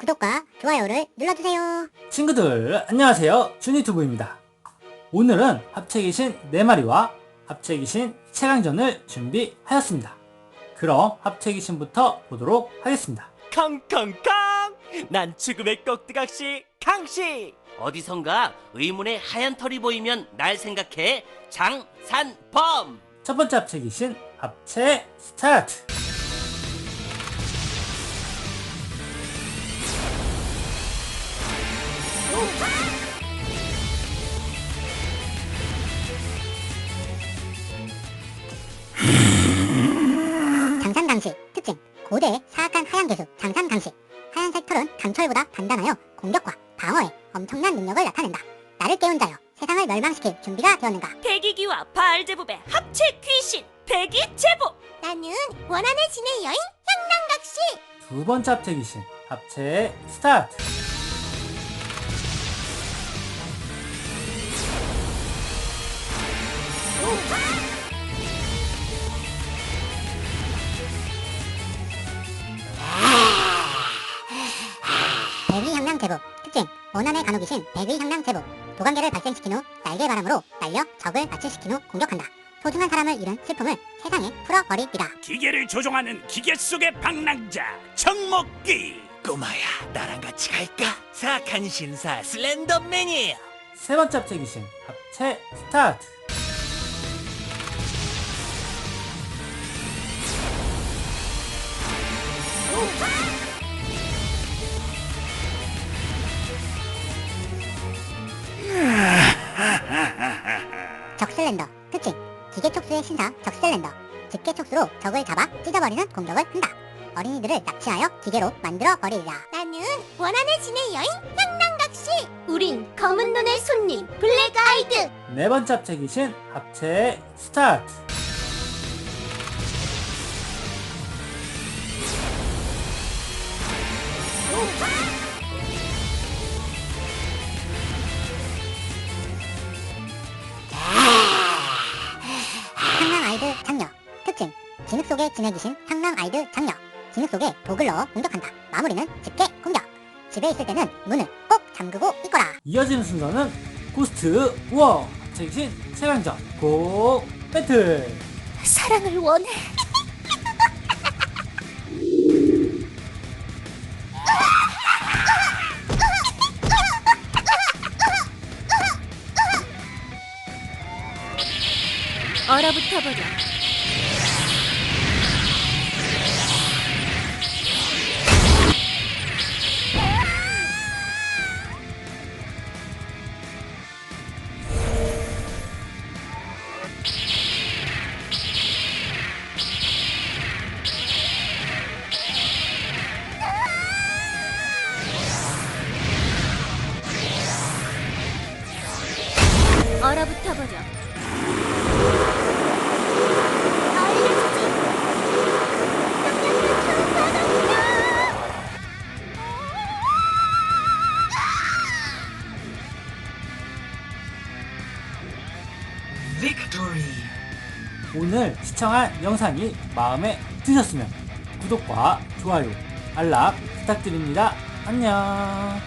구독과 좋아요를 눌러주세요. 친구들 안녕하세요 준이튜브입니다. 오늘은 합체 귀신 4마리와 합체 귀신 최강전을 준비하였습니다. 그럼 합체 귀신부터 보도록 하겠습니다. 캉캉캉! 난 죽음의 꺽두각시 강씨 어디선가 의문의 하얀 털이 보이면 날 생각해 장산범! 첫 번째 합체 귀신 합체 스타트! 고대 사악한 하얀 개수 장산강시 하얀색 털은 강철보다 단단하여 공격과 방어에 엄청난 능력을 나타낸다. 나를 깨운 자여 세상을 멸망시킬 준비가 되었는가? 대기기와 바알제법의 합체 귀신 대기제법 나는 원하는 신의 여인 향랑각시 두 번째 합체 귀신 합체 스타트 원한의 간호귀신 백의 향랑 제복 도관계를 발생시킨 후 날개 바람으로 날려 적을 마취시킨 후 공격한다. 소중한 사람을 잃은 슬픔을 세상에 풀어버리리라. 기계를 조종하는 기계 속의 방랑자 정목기 꼬마야 나랑 같이 갈까? 사악한 신사 슬렌더맨이에요 세 번째 합체 귀신 합체 스타트 촉수의 신사 적슬렌더 집게 촉수로 적을 잡아 찢어버리는 공격을 한다. 어린이들을 납치하여 기계로 만들어 버리리라. 나는 원하는 신의 여인 향랑각시. 우린 검은 눈의 손님 블랙 아이드 네 번째 합체 귀신 합체 스타트 향랑 진흙 속에 지내 귀신 향랑 아이드 장녀 진흙 속에 독을 넣어 공격한다. 마무리는 집게 공격. 집에 있을 때는 문을 꼭 잠그고 있거라. 이어지는 순서는 고스트 워 합체 귀신 최강전 고 배틀 사랑을 원해 얼어붙어 버려 얼어붙어 버려 오늘 시청한 영상이 마음에 드셨으면 구독과 좋아요, 알람 부탁드립니다. 안녕.